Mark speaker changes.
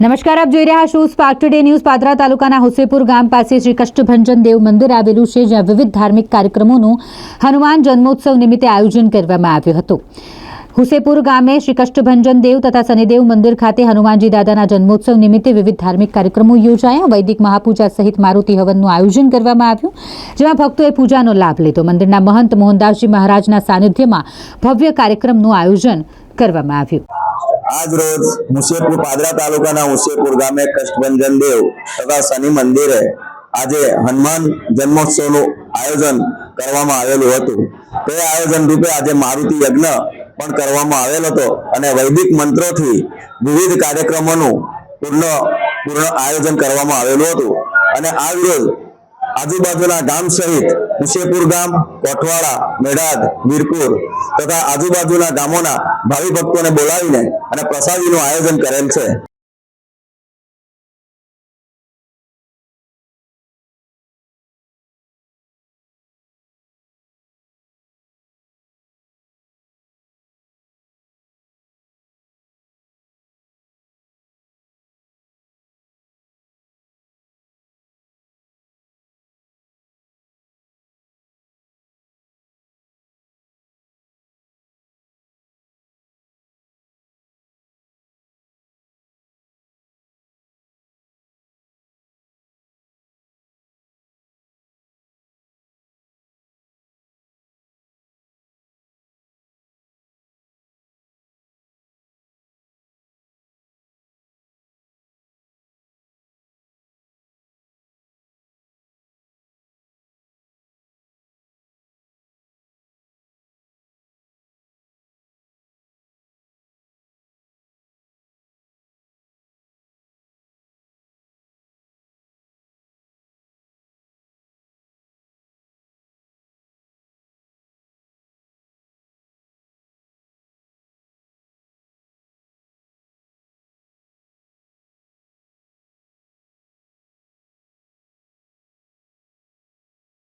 Speaker 1: નમસ્કાર, આપ જોઈ રહ્યા છો સ્પાર્ક ટુડે ન્યૂઝ પાદરા તાલુકાના હુસેપુર ગામ પાસે શ્રી કષ્ટભંજન દેવ મંદિર આવેલું છે, જ્યાં વિવિધ ધાર્મિક કાર્યક્રમોનું હનુમાન જન્મોત્સવ નિમિત્તે આયોજન કરવામાં આવ્યું હતું. હુસેપુર ગામે શ્રી કષ્ટભંજન દેવ તથા શનિદેવ મંદિર ખાતે હનુમાનજી દાદાના જન્મોત્સવ નિમિત્તે વિવિધ ધાર્મિક કાર્યક્રમો યોજાયા. વૈદિક મહાપૂજા સહિત મારુતિ હવનનું આયોજન કરવામાં આવ્યું, જેમાં ભક્તોએ પૂજાનો લાભ લીધો. મંદિરના મહંત મોહનદાસજી મહારાજના સાનિધ્યમાં ભવ્ય કાર્યક્રમનું આયોજન કરવામાં આવ્યું.
Speaker 2: આજ રોજ મુસેપુર પાદરા તાલુકાના મુસેપુર ગામે કષ્ટભંજન દેવ તથા શનિ મંદિરે આજે હનુમાન જન્મોત્સવનું આયોજન કરવામાં આવેલું હતું. તે આયોજન રૂપે આજે મારુતિ યજ્ઞ પણ કરવામાં આવેલ હતો અને વૈદિક મંત્રોથી વિવિધ કાર્યક્રમોનું પૂર્ણ પૂર્ણ આયોજન કરવામાં આવેલું હતું. અને આજ રોજ આજુબાજુના ગામ સહિત મુસેપુર ગામ કોઠવાડા મેઢાદ, વીરપુર તથા આજુબાજુના ગામોના ભાવિ ભક્તોને બોલાવીને અને પ્રસાદીનું આયોજન કરેલ છે.